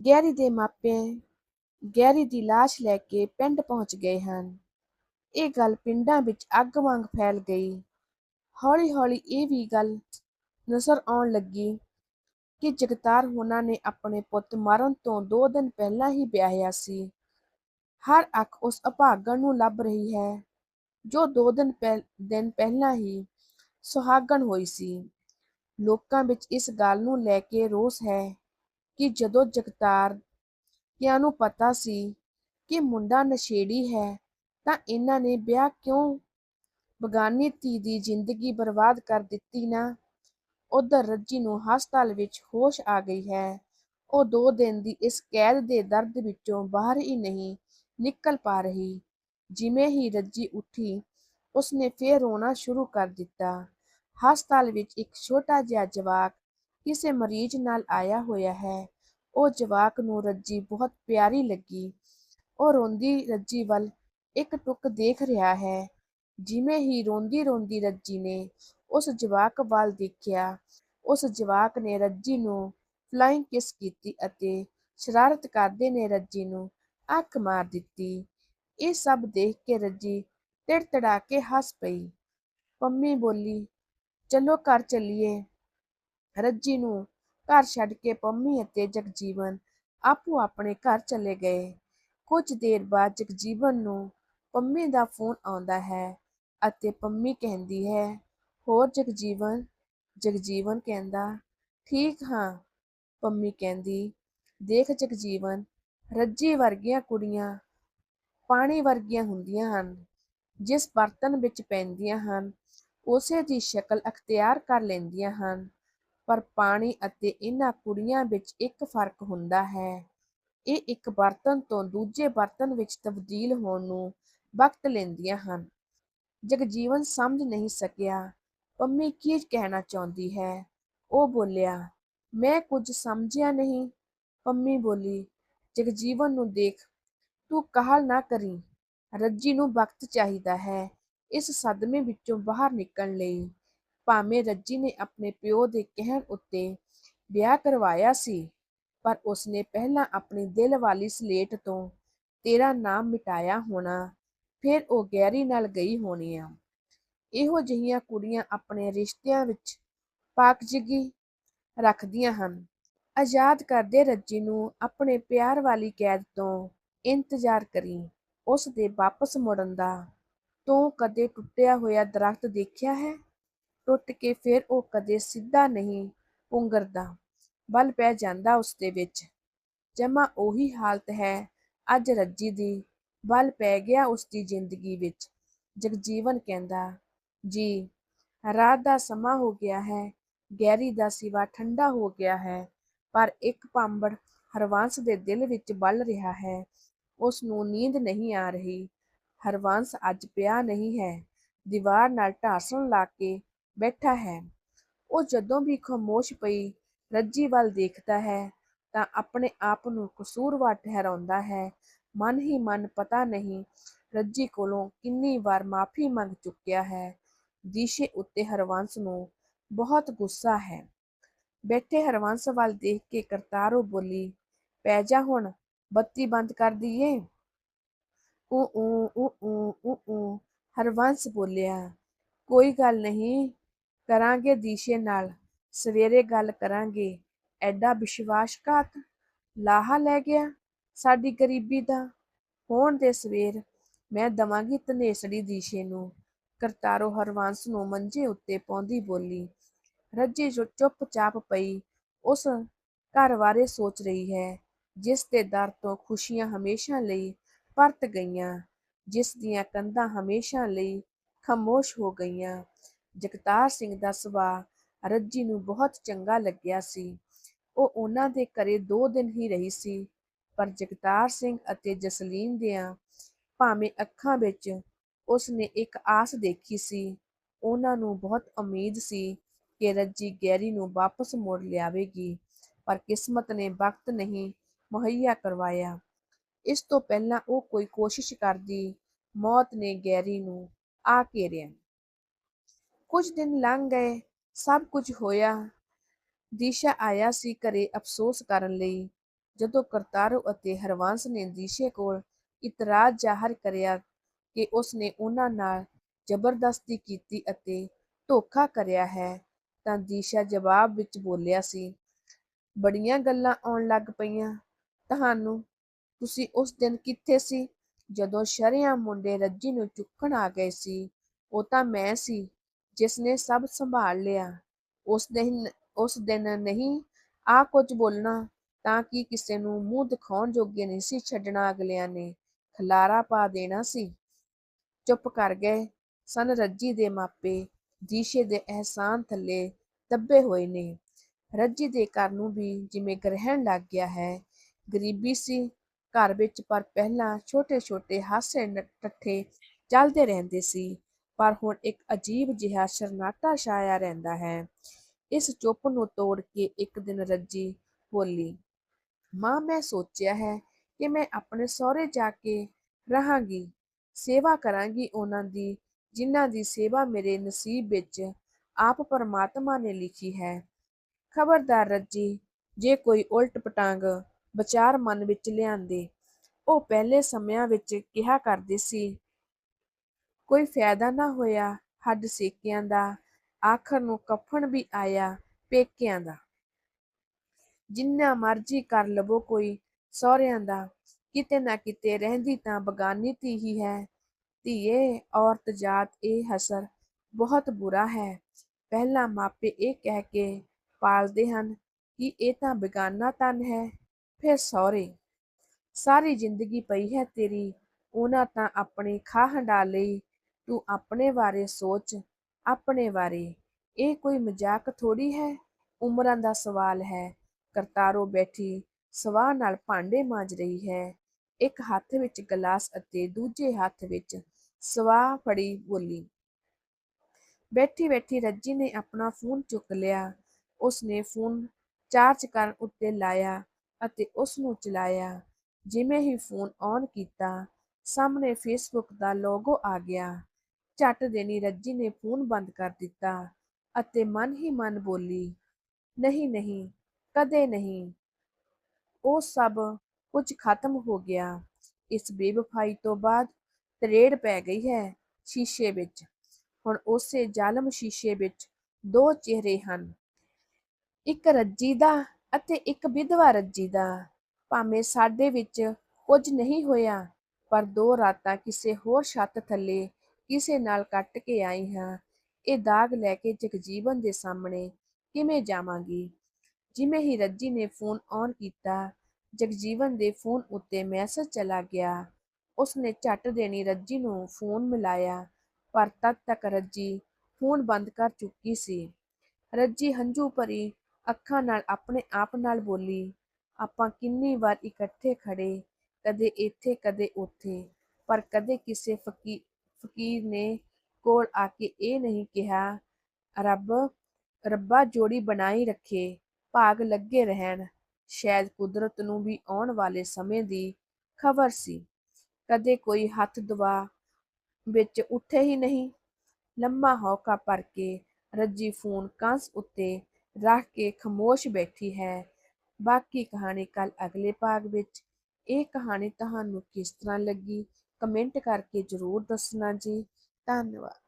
Garry ਦੇ ਮਾਪੇ Garry ਦੀ ਲਾਸ਼ ਲੈ ਕੇ ਪਿੰਡ ਪਹੁੰਚ ਗਏ ਹਨ। ਇਹ ਗੱਲ ਪਿੰਡਾਂ ਵਿੱਚ ਅੱਗ ਵਾਂਗ ਫੈਲ ਗਈ। ਹੌਲੀ ਹੌਲੀ ਇਹ ਵੀ ਗੱਲ ਨਜ਼ਰ ਆਉਣ ਲੱਗੀ ਕਿ ਜਗਤਾਰ ਹੋਣਾ ਨੇ ਆਪਣੇ ਪੁੱਤ ਮਰਨ ਤੋਂ ਦੋ ਦਿਨ ਪਹਿਲਾਂ ਹੀ ਵਿਆਹਿਆ ਸੀ। ਹਰ ਅੱਖ ਉਸ ਅਭਾਗਣ ਨੂੰ ਲੱਭ ਰਹੀ ਹੈ, ਜੋ ਦੋ ਦਿਨ ਪਹਿ ਦਿਨ ਪਹਿਲਾਂ ਹੀ ਸੁਹਾਗਣ ਹੋਈ ਸੀ। ਲੋਕਾਂ ਵਿੱਚ ਇਸ ਗੱਲ ਨੂੰ ਲੈ ਕੇ ਰੋਸ ਹੈ ਕਿ ਜਦੋਂ ਜਗਤਾਰ ਕਿਆਂ ਨੂੰ ਪਤਾ ਸੀ ਕਿ ਮੁੰਡਾ ਨਸ਼ੇੜੀ ਹੈ, ਤਾਂ ਇਹਨਾਂ ਨੇ ਵਿਆਹ ਕਿਉਂ ਬਗਾਨੀ ਧੀ ਦੀ ਜ਼ਿੰਦਗੀ ਬਰਬਾਦ ਕਰ ਦਿੱਤੀ ਨਾ? ਉਧਰ ਰੱਜੀ ਨੂੰ ਹਸਪਤਾਲ ਵਿੱਚ ਹੋਸ਼ ਆ ਗਈ ਹੈ। ਉਹ ਦੋ ਦਿਨ ਦੀ ਇਸ ਕੈਦ ਦੇ ਦਰਦ ਵਿੱਚੋਂ ਬਾਹਰ ਹੀ ਨਹੀਂ ਨਿਕਲ ਪਾ ਰਹੀ। ਜਿਵੇਂ ਹੀ ਰੱਜੀ ਉੱਠੀ, ਉਸਨੇ ਫੇਰ ਰੋਣਾ ਸ਼ੁਰੂ ਕਰ ਦਿੱਤਾ। ਹਸਪਤਾਲ ਵਿੱਚ ਇੱਕ ਛੋਟਾ ਜਿਹਾ ਜਵਾਕ ਕਿਸੇ ਮਰੀਜ਼ ਨਾਲ ਆਇਆ ਹੋਇਆ ਹੈ। ਉਹ ਜਵਾਕ ਨੂੰ ਰੱਜੀ ਬਹੁਤ ਪਿਆਰੀ ਲੱਗੀ। ਉਹ ਰੋਂਦੀ ਰੱਜੀ ਵੱਲ ਇੱਕ ਟੁੱਕ ਦੇਖ ਰਿਹਾ ਹੈ। ਜਿਵੇਂ ਹੀ ਰੋਂਦੀ ਰੋਂਦੀ ਰੱਜੀ ਨੇ ਉਸ ਜਵਾਕ ਵੱਲ ਦੇਖਿਆ। ਉਸ ਜਵਾਕ ਨੇ ਰੱਜੀ ਨੂੰ ਫਲਾਈਂਗ ਕਿਸ ਕੀਤੀ ਅਤੇ ਸ਼ਰਾਰਤ ਕਰਦੇ ਨੇ ਰੱਜੀ ਨੂੰ ਅੱਖ ਮਾਰ ਦਿੱਤੀ। ਇਹ ਸਭ ਦੇਖ ਕੇ ਰੱਜੀ ਤਿੜਤੜਾ ਕੇ ਹੱਸ ਪਈ। ਪੰਮੀ ਬੋਲੀ, ਚਲੋ ਘਰ ਚੱਲੀਏ। ਰੱਜੀ ਨੂੰ ਘਰ ਛੱਡ ਕੇ ਪੰਮੀ ਅਤੇ ਜਗਜੀਵਨ ਆਪੋ ਆਪਣੇ ਘਰ ਚਲੇ ਗਏ। ਕੁਝ ਦੇਰ ਬਾਅਦ ਜਗਜੀਵਨ ਨੂੰ ਪੰਮੀ ਦਾ ਫੋਨ ਆਉਂਦਾ ਹੈ ਅਤੇ ਪੰਮੀ ਕਹਿੰਦੀ ਹੈ, ਹੋਰ ਜਗਜੀਵਨ? ਜਗਜੀਵਨ ਕਹਿੰਦਾ, ਠੀਕ ਹਾਂ। ਪੰਮੀ ਕਹਿੰਦੀ, ਦੇਖ ਜਗਜੀਵਨ, ਰੱਜੀ ਵਰਗੀਆਂ ਕੁੜੀਆਂ ਪਾਣੀ ਵਰਗੀਆਂ ਹੁੰਦੀਆਂ ਹਨ। ਜਿਸ ਬਰਤਨ ਵਿੱਚ ਪੈਂਦੀਆਂ ਹਨ, ਉਸੇ ਦੀ ਸ਼ਕਲ ਅਖਤਿਆਰ ਕਰ ਲੈਂਦੀਆਂ ਹਨ। ਪਰ ਪਾਣੀ ਅਤੇ ਇਹਨਾਂ ਕੁੜੀਆਂ ਵਿੱਚ ਇੱਕ ਫ਼ਰਕ ਹੁੰਦਾ ਹੈ। ਇਹ ਇੱਕ ਬਰਤਨ ਤੋਂ ਦੂਜੇ ਬਰਤਨ ਵਿੱਚ ਤਬਦੀਲ ਹੋਣ ਨੂੰ ਵਕਤ ਲੈਂਦੀਆਂ ਹਨ। ਜਗਜੀਵਨ ਸਮਝ ਨਹੀਂ ਸਕਿਆ। ਪੰਮੀ ਕੀ ਕਹਿਣਾ ਚਾਹੁੰਦੀ ਹੈ? ਉਹ ਬੋਲਿਆ, ਮੈਂ ਕੁਝ ਸਮਝਿਆ ਨਹੀਂ। ਪੰਮੀ ਬੋਲੀ, ਜਗਜੀਵਨ ਨੂੰ ਦੇਖ, ਤੂੰ ਕਾਹਲ ਨਾ ਕਰੀ। ਰੱਜੀ ਨੂੰ ਵਕਤ ਚਾਹੀਦਾ ਹੈ ਇਸ ਸਦਮੇ ਵਿੱਚੋਂ ਬਾਹਰ ਨਿਕਲਣ ਲਈ। ਭਾਵੇਂ ਰੱਜੀ ਨੇ ਆਪਣੇ ਪਿਓ ਦੇ ਕਹਿਣ ਉੱਤੇ ਵਿਆਹ ਕਰਵਾਇਆ ਸੀ, ਪਰ ਉਸਨੇ ਪਹਿਲਾਂ ਆਪਣੀ ਦਿਲ ਵਾਲੀ ਸਲੇਟ ਤੋਂ ਤੇਰਾ ਨਾਮ ਮਿਟਾਇਆ ਹੋਣਾ, ਫਿਰ ਉਹ ਗੈਰੀ ਨਾਲ ਗਈ ਹੋਣੀ ਆ ਇਹੋ ਜਿਹੀਆਂ ਕੁੜੀਆਂ ਆਪਣੇ ਰਿਸ਼ਤਿਆਂ ਵਿੱਚ ਪਾਕਜਗੀ ਰੱਖਦੀਆਂ ਹਨ। ਆਜ਼ਾਦ ਕਰਦੇ ਰੱਜੀ ਨੂੰ ਆਪਣੇ ਪਿਆਰ ਵਾਲੀ ਕੈਦ ਤੋਂ ਇੰਤਜ਼ਾਰ ਕਰੀ। ਉਸ ਦੇ ਵਾਪਸ ਮੁੜਨ ਦਾ ਤੂੰ ਕਦੇ ਟੁੱਟਿਆ ਹੋਇਆ ਦਰਖਤ ਦੇਖਿਆ ਹੈ? ਟੁੱਟ ਕੇ ਫਿਰ ਉਹ ਕਦੇ ਸਿੱਧਾ ਨਹੀਂ ਪੁੰਗਰਦਾ। ਬਲ ਪੈ ਜਾਂਦਾ ਉਸ ਦੇ ਵਿੱਚ। ਜਮਾ ਉਹੀ ਹਾਲਤ ਹੈ, ਅੱਜ ਰੱਜੀ ਦੀ। ਬਲ ਪੈ ਗਿਆ ਉਸ ਦੀ ਜ਼ਿੰਦਗੀ ਵਿੱਚ। ਜਗਜੀਵਨ ਕਹਿੰਦਾ, ਜੀ, ਰਾਤ ਦਾ ਸਮਾਂ ਹੋ ਗਿਆ ਹੈ ਗਹਿਰੀ ਦਾ ਸਿਵਾ ਠੰਡਾ ਹੋ ਗਿਆ ਹੈ, ਪਰ ਇੱਕ ਪਾਂਬੜ ਹਰਵੰਸ ਦੇ ਦਿਲ ਵਿੱਚ ਬਲ ਰਿਹਾ ਹੈ। ਉਸ ਨੂੰ ਨੀਂਦ ਨਹੀਂ ਆ ਰਹੀ। ਹਰਵੰਸ ਅੱਜ ਪਿਆ ਨਹੀਂ ਹੈ। ਦੀਵਾਰ ਨਾਲ ਢਾਸਣ ਲਾ ਕੇ ਬੈਠਾ ਹੈ। ਉਹ ਜਦੋਂ ਵੀ ਖਾਮੋਸ਼ ਪਈ ਰੱਜੀ ਵੱਲ ਦੇਖਦਾ ਹੈ ਤਾਂ ਆਪਣੇ ਆਪ ਨੂੰ ਕਸੂਰਵਾਰ ਠਹਿਰਾਉਂਦਾ ਹੈ। ਮਨ ਹੀ ਮਨ ਪਤਾ ਨਹੀਂ ਰੱਜੀ ਕੋਲੋਂ ਕਿੰਨੀ ਵਾਰ ਮਾਫੀ ਮੰਗ ਚੁੱਕਿਆ ਹੈ। ਦੀਸ਼ੇ ਉੱਤੇ ਹਰਵੰਸ ਨੂੰ ਬਹੁਤ ਗੁੱਸਾ ਹੈ। ਬੈਠੇ ਹਰਵੰਸ ਵੱਲ ਦੇਖ ਕੇ ਕਰਤਾਰੋ ਬੋਲੀ, ਪੈ ਜਾ ਹੁਣ, ਬੱਤੀ ਬੰਦ ਕਰ ਦਈਏ? ਊ ਊ ਊ ਊ ਊ ਹਰਵੰਸ ਬੋਲਿਆ। ਕੋਈ ਗੱਲ ਨਹੀਂ ਕਰਾਂਗੇ ਦੀਸ਼ੇ ਨਾਲ। ਸਵੇਰੇ ਗੱਲ ਕਰਾਂਗੇ। ਐਡਾ ਵਿਸ਼ਵਾਸਘਾਤ? ਲਾਹਾ ਲੈ ਗਿਆ? ਸਾਡੀ ਗਰੀਬੀ ਦਾ? ਹੋਣ ਦੇ ਸਵੇਰ ਮੈਂ ਦਵਾਂਗੀ ਧਨੇਸੜੀ ਦੀਸ਼ੇ ਨੂੰ। ਕਰਤਾਰੋ ਹਰਵੰਸ ਨੂੰ ਮੰਜੇ ਉੱਤੇ ਪਾਉਂਦੀ ਬੋਲੀ, ਰੱਜੀ ਚੁੱਪਚਾਪ ਪਈ, ਉਸ ਘਰ ਬਾਰੇ ਸੋਚ ਰਹੀ ਹੈ, ਜਿਸ ਦੇ ਦਰ ਤੋਂ ਖੁਸ਼ੀਆਂ ਹਮੇਸ਼ਾ ਲਈ ਪਰਤ ਗਈਆਂ, ਜਿਸ ਦੀਆਂ ਕੰਧਾਂ ਹਮੇਸ਼ਾ ਲਈ ਖਾਮੋਸ਼ ਹੋ ਗਈਆਂ। ਜਗਤਾਰ ਸਿੰਘ ਦਾ ਸੁਭਾਅ ਰੱਜੀ ਨੂੰ ਬਹੁਤ ਚੰਗਾ ਲੱਗਿਆ ਸੀ। ਉਹ ਉਹਨਾਂ ਦੇ ਘਰੇ ਦੋ ਦਿਨ ਹੀ ਰਹੀ ਸੀ, ਪਰ ਜਗਤਾਰ ਸਿੰਘ ਅਤੇ ਜਸਲੀਨ ਦੀਆਂ ਭਾਵੇਂ ਅੱਖਾਂ ਵਿੱਚ ਉਸਨੇ ਇੱਕ ਆਸ ਦੇਖੀ ਸੀ, ਉਹਨਾਂ ਨੂੰ ਬਹੁਤ ਉਮੀਦ ਸੀ ਕਿ ਰੱਜੀ ਗੈਰੀ ਨੂੰ ਵਾਪਸ ਮੋੜ ਲਿਆਵੇਗੀ, ਪਰ ਕਿਸਮਤ ਨੇ ਵਕਤ ਨਹੀਂ ਮੁਹੱਈਆ ਕਰਵਾਇਆ। ਇਸ ਤੋਂ ਪਹਿਲਾਂ ਉਹ ਕੋਈ ਕੋਸ਼ਿਸ਼ ਕਰਦੀ, ਮੌਤ ਨੇ ਗੈਰੀ ਨੂੰ ਆ ਘੇਰਿਆ। ਕੁਝ ਦਿਨ ਲੰਘ ਗਏ, ਸਭ ਕੁਝ ਹੋਇਆ। ਦੀਸ਼ਾ ਆਇਆ ਸੀ ਘਰੇ ਅਫਸੋਸ ਕਰਨ ਲਈ, ਜਦੋਂ ਕਰਤਾਰੋ ਅਤੇ ਹਰਵੰਸ ਨੇ ਦੀਸ਼ੇ ਕੋਲ ਇਤਰਾਜ਼ ਜ਼ਾਹਰ ਕਰਿਆ ਕਿ ਉਸਨੇ ਉਹਨਾਂ ਨਾਲ ਜ਼ਬਰਦਸਤੀ ਕੀਤੀ ਅਤੇ ਧੋਖਾ ਕਰਿਆ ਹੈ, ਤਾਂ ਦੀਸ਼ਾ ਜਵਾਬ ਵਿੱਚ ਬੋਲਿਆ ਸੀ, ਬੜੀਆਂ ਗੱਲਾਂ ਆਉਣ ਲੱਗ ਪਈਆਂ। ਤੁਹਾਨੂੰ, ਤੁਸੀਂ ਉਸ ਦਿਨ ਕਿੱਥੇ ਸੀ? ਜਦੋਂ ਸ਼ਰੇਆਮ ਮੁੰਡੇ ਰੱਜੀ ਨੂੰ ਚੁੱਕਣ ਆ ਗਏ ਸੀ, ਉਹ ਤਾਂ ਮੈਂ ਸੀ। ਜਿਸ ਨੇ ਸਭ ਸੰਭਾਲ ਲਿਆ ਉਸ ਦਿਨ ਉਸ ਦਿਨ ਨਹੀਂ ਆ ਕੁਝ ਬੋਲਣਾ ਤਾਂ ਕਿ ਕਿਸੇ ਨੂੰ ਮੂੰਹ ਦਿਖਾਉਣ ਜੋਗੇ ਨਹੀਂ ਸੀ ਛੱਡਣਾ ਅਗਲਿਆਂ ਨੇ ਖਲਾਰਾ ਪਾ ਦੇਣਾ ਸੀ ਚੁੱਪ ਕਰ ਗਏ ਸਨ ਰੱਜੀ ਦੇ ਮਾਪੇ ਦੀਸ਼ੇ ਦੇ ਅਹਿਸਾਨ ਥੱਲੇ ਦੱਬੇ ਹੋਏ ਨੇ ਰੱਜੀ ਦੇ ਘਰ ਨੂੰ ਵੀ ਜਿਵੇਂ ਗ੍ਰਹਿਣ ਲੱਗ ਗਿਆ ਹੈ ਗਰੀਬੀ ਸੀ ਘਰ ਵਿੱਚ ਪਰ ਪਹਿਲਾਂ ਛੋਟੇ ਛੋਟੇ ਹਾਸੇ ਟੱਠੇ ਠੱਠੇ ਚੱਲਦੇ ਰਹਿੰਦੇ ਸੀ ਪਰ ਹੁਣ ਇੱਕ ਅਜੀਬ ਜਿਹਾ ਸ਼ਰਨਾਟਾ ਛਾਇਆ ਰਹਿੰਦਾ ਹੈ। ਇਸ ਚੁੱਪ ਨੂੰ ਤੋੜ ਕੇ ਇੱਕ ਦਿਨ ਰੱਜੀ ਬੋਲੀ, ਮਾਂ, ਮੈਂ ਸੋਚਿਆ ਹੈ ਕਿ ਮੈਂ ਆਪਣੇ ਸਹੁਰੇ ਜਾ ਕੇ ਰਹਾਂਗੀ, ਸੇਵਾ ਕਰਾਂਗੀ ਉਹਨਾਂ ਦੀ, ਜਿਨ੍ਹਾਂ ਦੀ ਸੇਵਾ ਮੇਰੇ ਨਸੀਬ ਵਿੱਚ ਆਪ ਪਰਮਾਤਮਾ ਨੇ ਲਿਖੀ ਹੈ। ਖਬਰਦਾਰ ਰੱਜੀ, ਜੇ ਕੋਈ ਉਲਟ ਪਟਾਂਗ ਵਿਚਾਰ ਮਨ ਵਿੱਚ ਲਿਆਂਦੇ, ਉਹ ਪਹਿਲੇ ਸਮਿਆਂ ਵਿੱਚ ਕਿਹਾ ਕਰਦੇ ਸੀ ਕੋਈ ਫਾਇਦਾ ਨਾ ਹੋਇਆ ਹੱਡ ਸੇਕਿਆਂ ਦਾ, ਆਖਰ ਨੂੰ ਕਫਨ ਵੀ ਆਇਆ ਪੇਕਿਆਂ ਦਾ। ਜਿੰਨਾ ਮਰਜ਼ੀ ਕਰ ਲਵੋ ਕੋਈ ਸਹੁਰਿਆਂ ਦਾ, ਕਿਤੇ ਨਾ ਕਿਤੇ ਰਹਿੰਦੀ ਤਾਂ ਬਗਾਨੀ ਧੀ ਹੀ ਹੈ। ਧੀਏ, ਔਰਤ ਜਾਤ ਇਹ ਹਸਰ ਬਹੁਤ ਬੁਰਾ ਹੈ। ਪਹਿਲਾਂ ਮਾਪੇ ਇਹ ਕਹਿ ਕੇ ਪਾਲਦੇ ਹਨ ਕਿ ਇਹ ਤਾਂ ਬੇਗਾਨਾ ਤਨ ਹੈ, ਫਿਰ ਸਹੁਰੇ। ਸਾਰੀ ਜ਼ਿੰਦਗੀ ਪਈ ਹੈ ਤੇਰੀ, ਉਹਨਾਂ ਤਾਂ ਆਪਣੀ ਖਾ ਹੰਡਾ ਲਈ ਤੂੰ ਆਪਣੇ ਬਾਰੇ ਸੋਚ, ਆਪਣੇ ਬਾਰੇ। ਇਹ ਕੋਈ ਮਜ਼ਾਕ ਥੋੜੀ ਹੈ? ਉਮਰਾਂ ਦਾ ਸਵਾਲ ਹੈ। ਕਰਤਾਰੋ ਬੈਠੀ ਸਵਾਹ ਨਾਲ ਭਾਂਡੇ ਮਾਂਜ ਰਹੀ ਹੈ। ਇੱਕ ਹੱਥ ਵਿੱਚ ਗਲਾਸ ਅਤੇ ਦੂਜੇ ਹੱਥ ਵਿੱਚ ਸਵਾਹ ਫੜੀ ਬੋਲੀ। ਬੈਠੀ ਬੈਠੀ ਰੱਜੀ ਨੇ ਆਪਣਾ ਫੋਨ ਚੁੱਕ ਲਿਆ। ਉਸਨੇ ਫੋਨ ਚਾਰਜ ਕਰਨ ਉੱਤੇ ਲਾਇਆ ਅਤੇ ਉਸ ਨੂੰ ਚਲਾਇਆ। ਜਿਵੇਂ ਹੀ ਫੋਨ ਔਨ ਕੀਤਾ, ਸਾਹਮਣੇ ਫੇਸਬੁੱਕ ਦਾ ਲੋਗੋ ਆ ਗਿਆ। ਝੱਟ ਦੇਣੀ ਰੱਜੀ ਨੇ ਫੋਨ ਬੰਦ ਕਰ ਦਿੱਤਾ ਅਤੇ ਮਨ ਹੀ ਮਨ ਬੋਲੀ, ਨਹੀਂ ਨਹੀਂ, ਕਦੇ ਨਹੀਂ। ਉਹ ਸਭ ਕੁਝ ਖਤਮ ਹੋ ਗਿਆ। ਇਸ ਬੇਵਫਾਈ ਤੋਂ ਬਾਅਦ ਤਰੇੜ ਪੈ ਗਈ ਹੈ ਸ਼ੀਸ਼ੇ ਵਿੱਚ। ਹੁਣ ਉਸੇ ਜ਼ਾਲਮ ਸ਼ੀਸ਼ੇ ਵਿੱਚ ਦੋ ਚਿਹਰੇ ਹਨ। ਇੱਕ ਰੱਜੀ ਦਾ ਅਤੇ ਇੱਕ ਵਿਧਵਾ ਰੱਜੀ ਦਾ। ਭਾਵੇਂ ਸਾਡੇ ਵਿੱਚ ਕੁਝ ਨਹੀਂ ਹੋਇਆ, ਪਰ ਦੋ ਰਾਤਾਂ ਕਿਸੇ ਹੋਰ ਛੱਤ ਥੱਲੇ ਕਿਸੇ ਨਾਲ ਕੱਟ ਕੇ ਆਈ ਹਾਂ। ਇਹ ਦਾਗ ਲੈ ਕੇ ਜਗਜੀਵਨ ਦੇ ਸਾਹਮਣੇ ਕਿਵੇਂ ਜਾਵਾਂਗੀ? ਜਿਵੇਂ ਹੀ ਰੱਜੀ ਨੇ ਫੋਨ ਔਨ ਕੀਤਾ, ਜਗਜੀਵਨ ਦੇ ਫੋਨ ਉੱਤੇ ਮੈਸੇਜ ਚਲਾ ਗਿਆ। ਉਸਨੇ ਝੱਟ ਦੇਣੀ ਰੱਜੀ ਨੂੰ ਫੋਨ ਮਿਲਾਇਆ, ਪਰ ਤਦ ਤੱਕ ਰੱਜੀ ਫੋਨ ਬੰਦ ਕਰ ਚੁੱਕੀ ਸੀ। ਰੱਜੀ ਹੰਝੂ ਭਰੀ ਅੱਖਾਂ ਨਾਲ ਆਪਣੇ ਆਪ ਨਾਲ ਬੋਲੀ, ਆਪਾਂ ਕਿੰਨੀ ਵਾਰ ਇਕੱਠੇ ਖੜੇ ਕਦੇ ਇੱਥੇ, ਕਦੇ ਉੱਥੇ, ਪਰ ਕਦੇ ਕਿਸੇ ਫਕੀ ਫਕੀਰ ਨੇ ਕੋਲ ਆ ਕੇ ਇਹ ਨਹੀਂ ਕਿਹਾ, ਰੱਬ, ਰੱਬਾ ਜੋੜੀ ਬਣਾਈ ਰੱਖੇ, ਭਾਗ ਲੱਗੇ ਰਹਿਣ। ਸ਼ਾਇਦ ਕੁਦਰਤ ਨੂੰ ਵੀ ਆਉਣ ਵਾਲੇ ਸਮੇਂ ਦੀ ਖਬਰ ਸੀ। ਕਦੇ ਕੋਈ ਹੱਥ ਦਵਾ ਵਿੱਚ ਉੱਠੇ ਹੀ ਨਹੀਂ। ਲੰਮਾ ਹੌਕਾ ਭਰ ਕੇ ਰੱਜੀ ਫੋਨ ਕੰਸ ਉੱਤੇ ਰੱਖ ਕੇ ਖਮੋਸ਼ ਬੈਠੀ ਹੈ। ਬਾਕੀ ਕਹਾਣੀ ਕੱਲ ਅਗਲੇ ਭਾਗ ਵਿੱਚ। ਇਹ ਕਹਾਣੀ ਤੁਹਾਨੂੰ ਕਿਸ ਤਰ੍ਹਾਂ ਲੱਗੀ? ਕਮੈਂਟ ਕਰਕੇ ਜ਼ਰੂਰ ਦੱਸਣਾ ਜੀ ਧੰਨਵਾਦ।